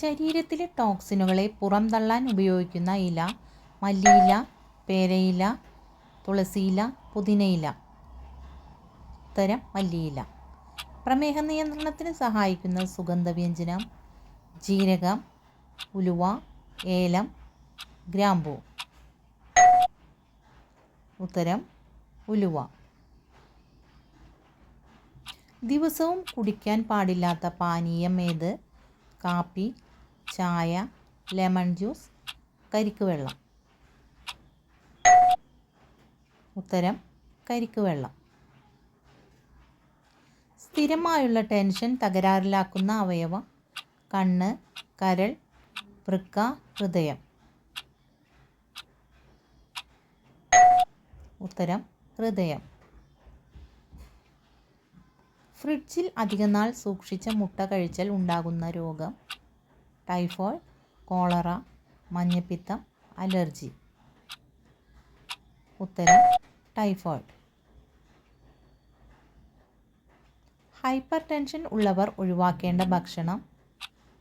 ശരീരത്തിലെ ടോക്സിനുകളെ പുറംതള്ളാൻ ഉപയോഗിക്കുന്ന ഇല മല്ലിയില പേരയില തുളസിയില പുതിനയില. ഉത്തരം മല്ലിയില. പ്രമേഹ നിയന്ത്രണത്തിന് സഹായിക്കുന്ന സുഗന്ധവ്യഞ്ജനം ജീരകം ഉലുവ ഏലം ഗ്രാമ്പൂ. ഉത്തരം ഉലുവ. ദിവസവും കുടിക്കാൻ പാടില്ലാത്ത പാനീയം ഏത്? കാപ്പി ചായ ലെമൺ ജ്യൂസ് കരിക്ക് വെള്ളം. ഉത്തരം കരിക്ക് വെള്ളം. സ്ഥിരമായുള്ള ടെൻഷൻ തകരാറിലാക്കുന്ന അവയവം കണ്ണ് കരൾ വൃക്ക ഹൃദയം. ഉത്തരം ഹൃദയം. ഫ്രിഡ്ജിൽ അധികനാൾ സൂക്ഷിച്ച മുട്ട കഴിച്ചാൽ ഉണ്ടാകുന്ന രോഗം. ടൈഫോയ്ഡ് കോളറ മഞ്ഞപ്പിത്തം അലർജി. ഉത്തരം ടൈഫോയ്ഡ്. ഹൈപ്പർ ടെൻഷൻ ഉള്ളവർ ഒഴിവാക്കേണ്ട ഭക്ഷണം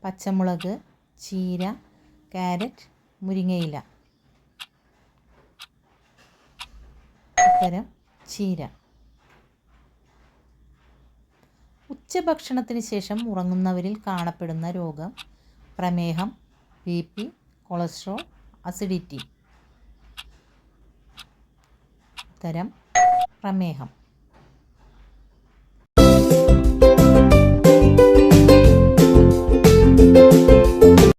പച്ചമുളക് ചീര ക്യാരറ്റ് മുരിങ്ങയില. ഉത്തരം ചീര. ഉച്ചഭക്ഷണത്തിന് ശേഷം ഉറങ്ങുന്നവരിൽ കാണപ്പെടുന്ന രോഗം പ്രമേഹം ബി പി കൊളസ്ട്രോൾ അസിഡിറ്റി. ഉത്തരം പ്രമേഹം.